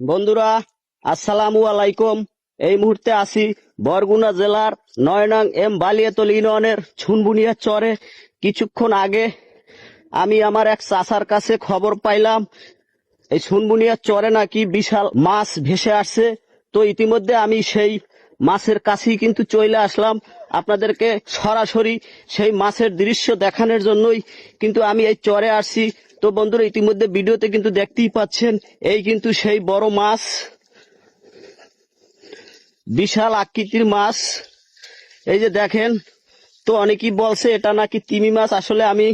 বন্ধুরা, আসসালামু আলাইকুম। এই মুহূর্তে আসি বরগুনা জেলার নয়নাং এম বালিয়াতল ইউনিয়নের ছুনবুনিয়া চরে। কিছুক্ষণ আগে আমি আমার এক চাষার কাছে খবর পাইলাম, এই ছুনবুনিয়া চরে নাকি বিশাল মাছ ভেসে আসছে। তো ইতিমধ্যে আমি সেই মাছের কাছেই কিন্তু চলে আসলাম। আপনাদেরকে সরাসরি সেই মাছের দৃশ্য দেখানোর জন্যই কিন্তু আমি এই চরে আসছি। তো বন্ধুরা, ইতিমধ্যে ভিডিওতে কিন্তু দেখতেই পাচ্ছেন, এই কিন্তু সেই বড় মাছ। বিশাল আকৃতির মাছ। এই যে দেখেন, তো অনেকেই বলছে এটা নাকি তিমি মাছ। আসলে আমি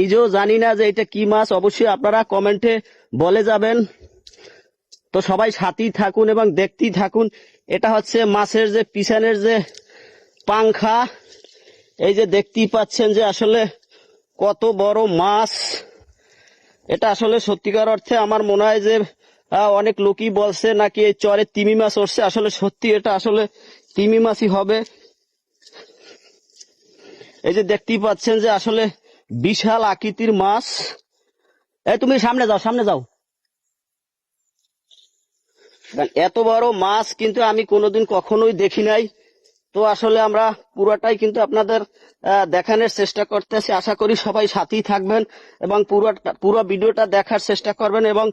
নিজেও জানি না যে এটা কি মাছ। অবশ্যই আপনারা কমেন্টে বলে যাবেন। তো সবাই সাথেই থাকুন এবং দেখতেই থাকুন। এটা হচ্ছে মাছের যে, পিছনের যে পাংখা, এই যে দেখতেই পাচ্ছেন যে আসলে কত বড় মাছ। এটা আসলে সত্যিকার অর্থে আমার মনে হয় যে অনেক লোকই বলছে নাকি এই চরে তিমি মাছ উঠছে। আসলে সত্যি এটা আসলে তিমি মাছই হবে। এই যে দেখতেই পাচ্ছেন যে আসলে বিশাল আকৃতির মাছ। এই তুমি সামনে যাও সামনে যাও। এত বড় মাছ কিন্তু আমি কোনোদিন কখনোই দেখি নাই। তো আসলে আমরা পুরোটাই কিন্তু আপনাদের দেখানোর চেষ্টা করতেছি। আশা করি সবাই সাথেই থাকবেন এবং পুরো পুরো ভিডিওটা দেখার চেষ্টা করবেন এবং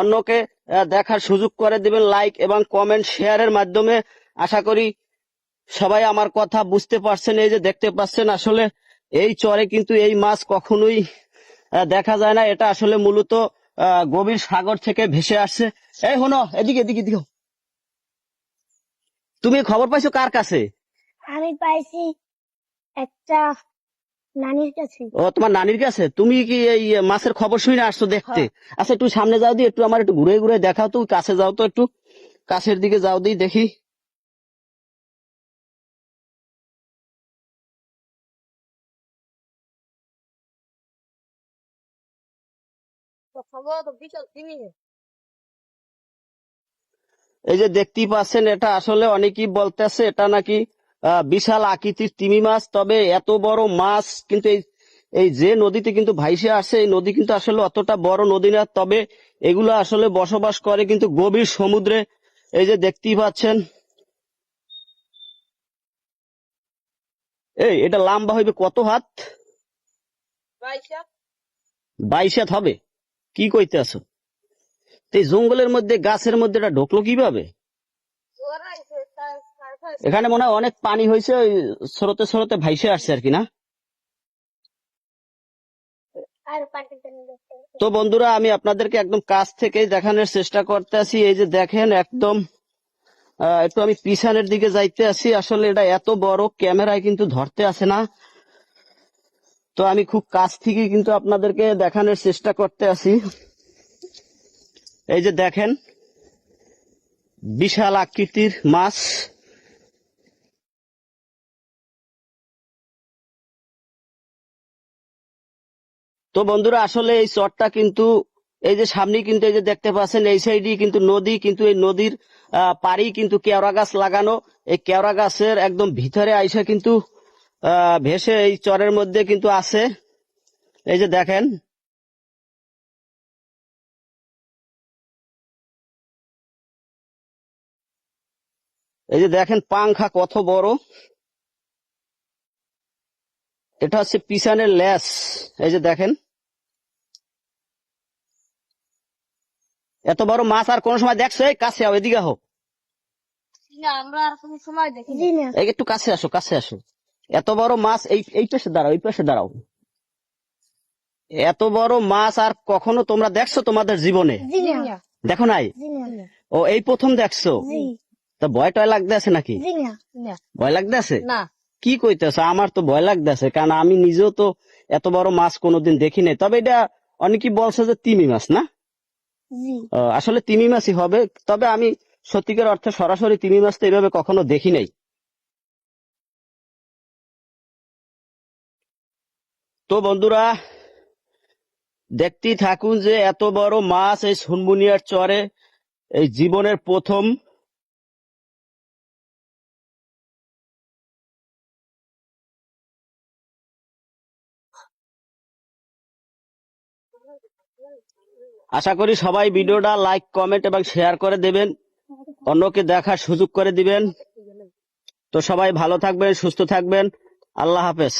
অন্যকে দেখার সুযোগ করে দিবেন লাইক এবং কমেন্ট শেয়ারের মাধ্যমে। আশা করি সবাই আমার কথা বুঝতে পারছেন, এই যে দেখতে পাচ্ছেন, আসলে এই চরে কিন্তু এই মাছ কখনোই দেখা যায় না। এটা আসলে মূলত গভীর সাগর থেকে ভেসে আসছে। এই হনো এদিকে এদিকে এদিকে। তুমি খবর পাইছো কার কাছে? আমি পাইছি একটা নানির কাছে। ও তোমার নানির কাছে? তুমি কি এই মাছের খবর শুনে আসছো দেখতে? আচ্ছা একটু সামনে যাও দি একটু আমার একটু ঘুরে ঘুরে দেখাও তো কাছে যাও তো একটু। কাছের দিকে যাও দি দেখি। এই যে দেখতেই পাচ্ছেন এটা আসলে অনেকেই বলতেছে এটা নাকি বিশাল আকৃতির তিমি মাছ তবে এত বড় মাছ কিন্তু এই এই যে নদীতে কিন্তু ভাইসে আসে এই নদী কিন্তু আসলে অতটা বড় নদী না তবে এগুলো আসলে বসবাস করে কিন্তু গভীর সমুদ্রে। এই যে দেখতেই পাচ্ছেন। এই এটা লম্বা হইবে কত হাত। বাইশ হাত হবে? কি কইতে আছো? এই জঙ্গলের মধ্যে, গাছের মধ্যে এটা ঢুকলো কীভাবে? এখানে মনে হয় অনেক পানি হয়েছে ওই স্রোতে স্রোতে ভাইসে আসছে আর কি, না? তো বন্ধুরা, আমি আপনাদেরকে একদম কাছ থেকে দেখানোর চেষ্টা করতে আছি। এই যে দেখেন, একদম একটু আমি পিছনের দিকে যাইতে আছি। আসলে এটা এত বড় ক্যামেরায় কিন্তু ধরতে আসে না। তো আমি খুব কাছ থেকে কিন্তু আপনাদেরকে দেখানোর চেষ্টা করতে আছি। এই যে দেখেন, বিশাল আকৃতির মাছ। তো বন্ধুরা, আসলে এই চরটা কিন্তু, এই যে সামনে কিন্তু এই যে দেখতে পাচ্ছেন, এই সাইডে কিন্তু নদী, কিন্তু এই নদীর পাড়েই কিন্তু কেওড়া গাছ লাগানো। এই কেওড়া গাছের একদম ভিতরে আইসা কিন্তু ভেসে এই চরের মধ্যে কিন্তু আছে। এই যে দেখেন। এই যে দেখেন পাংখা কত বড়। এটা হচ্ছে পিছনের ল্যাস। এই যে দেখেন। এত বড় মাছ আর কোন সময় দেখছ? এই কাছে আও এদিকে হোক আমরা আর কোনো সময় দেখি এই একটু কাছে আসো কাছে আসো। এত বড় মাছ এই এই পাশে দাঁড়াও এই পাশে দাঁড়াও। এত বড় মাছ আর কখনো তোমরা দেখছ তোমাদের জীবনে? দেখো নাই? ও এই প্রথম দেখছ? তো ভয় টয় লাগতে আছে নাকি? জি না। না। ভয় লাগতে আছে? কি কইতেছ? আমার তো ভয় লাগতেছে কারণ আমি নিজেও তো এত বড় মাছ কোনোদিন দেখি নাই। তবে এটা অনেকে বলছে যে তিমি মাছ না? আসলে তিমি মাছই হবে। তবে আমি সত্যিকার অর্থে সরাসরি তিমি মাছ তো এইভাবে কখনো দেখি নাই। তো বন্ধুরা, দেখতেই থাকুন যে এত বড় মাছ এই সুনবুনিয়ার চরে, এই জীবনের প্রথম। আশা করি সবাই ভিডিওটা লাইক, কমেন্ট এবং শেয়ার করে দেবেন। অন্যকে দেখার সুযোগ করে দিবেন। তো সবাই ভালো থাকবেন, সুস্থ থাকবেন। আল্লাহ হাফেজ।